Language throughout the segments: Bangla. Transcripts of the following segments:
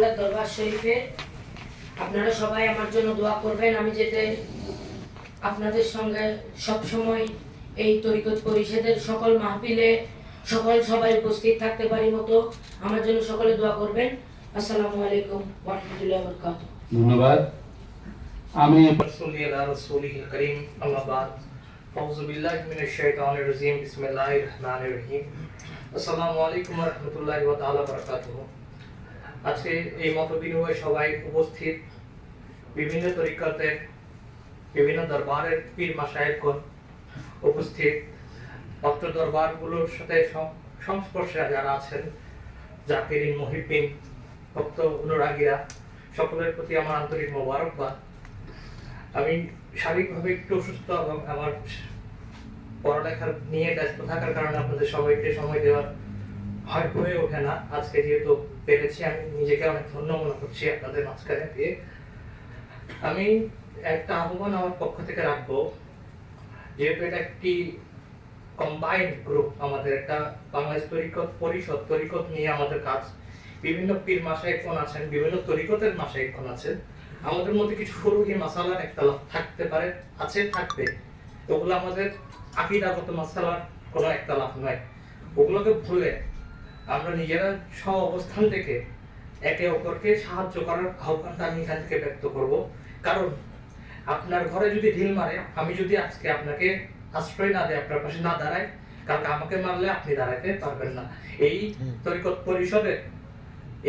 আল্লাহ দরবার শরীফে আপনারা সবাই আমার জন্য দোয়া করবেন আমি যাতে আপনাদের সঙ্গে সব সময় এই তরিকত পরিষদের সকল মাহফিলে সকল সবাই উপস্থিত থাকতে পারি মতো আমার জন্য সকলে দোয়া করবেন আসসালামু আলাইকুম ওরহমতুল্লাহ বরকাত ধন্যবাদ আমি رسول الله رسوله الكريم أما بعد أعوذ بالله من الشيطان الرجيم بسم الله الرحمن الرحيم আসসালামু আলাইকুম রহমতুল্লাহি ওয়া তাআলা বারাকাতুহু আজকে এই মত বিনিময় সবাই উপস্থিত। বিভিন্ন তরিকাতের বিভিন্ন দরবারের পীর মাসায়েবগণ উপস্থিত। ভক্ত দরবারগুলোর সাথে সংস্পর্শে যারা আছেন জাকিরিন মহিবিন ভক্ত অনুরাগীরা, সকলের প্রতি আমার আন্তরিক মোবারকবাদ। আমি শারীরিকভাবে একটু অসুস্থ এবং আমার পড়ালেখার নিয়ে ব্যস্ত থাকার কারণে আপনাদের সবাইকে সময় দেওয়ার হয় হয়ে ওঠে না। আজকে যেহেতু পেরেছি, আমি নিজেকে অনেক ধন্য মনে করছি আপনাদের মাঝখানে দিয়ে। আমি একটা আহ্বান আমার পক্ষ থেকে রাখব, যেহেতু এটা একটি কম্বাইন্ড গ্রুপ আমাদের একটা বাংলাদেশ তরিকত পরিষদ, তরিকত নিয়ে আমাদের কাজ। বিভিন্ন পীর মাসায় কোন আছেন, বিভিন্ন তরিকতের মাসায় কোন আছেন। আমাদের মধ্যে কিছু ফুরুহি মাসালার একটা লাভ থাকতে পারে, আছে, থাকবে। ওগুলো আমাদের আকিদাগত মাসালার কোনো একটা লাভ নয়। ওগুলোকে ভুলে আমরা নিজেরা স্ব অবস্থান থেকে একে অপরকে সাহায্য করার আহ্বানটা আমি এখান থেকে ব্যক্ত করব। কারণ আপনার ঘরে যদি ঢিল মারে আমি যদি আজকে আপনাকে আশ্রয় না দেয় আপনার পাশে না দাঁড়ায় কারণ আমাকে মারলে আপনি দাঁড়াতে পারবেন না। এই তরিকত পরিষদের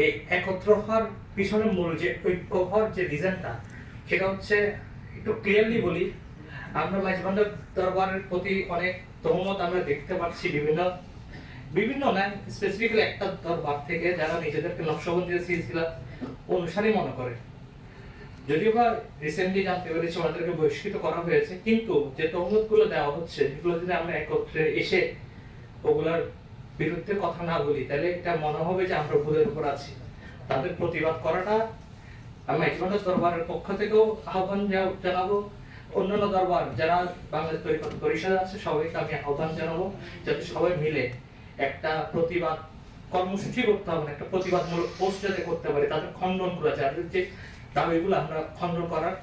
এই একত্র হওয়ার পিছনে মূল যে ঐক্য হওয়ার যে রিজনটা সেটা হচ্ছে একটু ক্লিয়ারলি বলি। আমরা মাঝবান্ডার দরবারের প্রতি অনেক তহমত আমরা দেখতে পাচ্ছি বিভিন্ন বিভিন্ন না স্পেসিফিক্যালি একটা দরবার থেকে যারা নিজেদেরকে নকশবন্দি সিলসিলা অনুসারী মনে করে। যদিও বা রিসেন্টলি জানতে পেরেছি ওনাদেরকে বহিষ্কৃত করা হয়েছে, কিন্তু যে তহমতগুলো দেওয়া হচ্ছে, এগুলো যদি আমরা একত্রে এসে ওগুলার বিরুদ্ধে কথা না বলি, তাহলে এটা মনে হবে যে আমরা ভুলের উপর আছি। তাদের প্রতিবাদ করাটা আমি একজনের দরবারের পক্ষ থেকেও আহ্বান জানাব। অন্যান্য দরবার যারা বাংলাদেশ পরিষদ আছে, সবাইকে আমি আহ্বান জানাব যাতে সবাই মিলে একটা প্রতিবাদ কর্মসূচি করতে হবে একটা প্রতিবাদমূলক পোস্ট যাতে করতে পারে, তাদের খণ্ডন করা যায়। যে দাবিগুলো আমরা খণ্ডন করার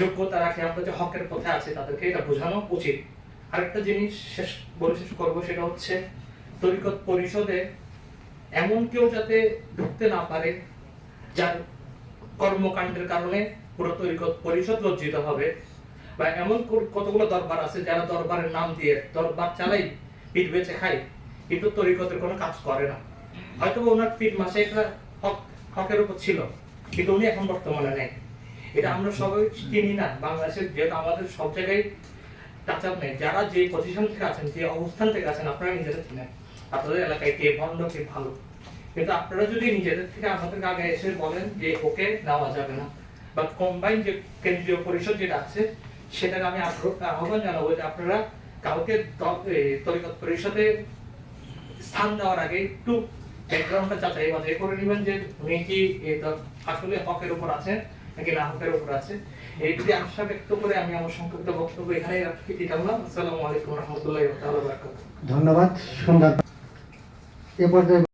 যোগ্যতা রাখে, আমরা যে হকের পথে আছি, তাদেরকে এটা বোঝানো উচিত। আরেকটা জিনিস শেষ, বলে শেষ করব, সেটা হচ্ছে তরিকত পরিষদে এমন কেউ যাতে ঢুকতে না পারে, যার কর্মকাণ্ডের কারণে পুরো তরিকত পরিষদ লজ্জিত হবে, বা এমন কতগুলো দরবার আছে, যারা দরবারের নাম দিয়ে দরবার চালাই, পিঠ বেঁচে খায় কিন্তু তরিকতের কোনো কাজ করে না। হয়তো ওনার পিঠ মাসে হকের উপর ছিল, কিন্তু উনি এখন বর্তমানে নেই। এটা আমরা সবাই চিনি না, বাংলাদেশের যেহেতু আমাদের সব জায়গায় টাচ নেই। যারা যে পজিশন থেকে আছেন, যে অবস্থান থেকে আছেন, আপনারা নিজেরা চিনেন। আপনাদের এলাকায় কে ভণ্ড কে ভালো। কিন্তু আপনারা যদি নিজেদের থেকে আমাদেরকে আগে এসে বলেন যে ওকে নেওয়া যাবে না, বা কম্বাইন যে কেন্দ্রীয় পরিষদ যেটা আছে, সেটাকে আমি আগ্রহ, আহ্বান জানাব যে আপনারা কাউকে তরিকত পরিষদে স্থান দেওয়ার আগে একটু ব্যাকগ্রাউন্ডটা যাচাই বাছাই করে নেবেন যে উনি কি আসলে হকের উপর আছেন নাকি না হকের উপর আছে এই যদি আশা ব্যক্ত করে আমি আমার সংক্ষিপ্ত বক্তব্য এখানে রাখি। দিলাম আসসালামু আলাইকুম রহমতুল্লাহ ধন্যবাদ। সুন্দর এ পর্যায়ে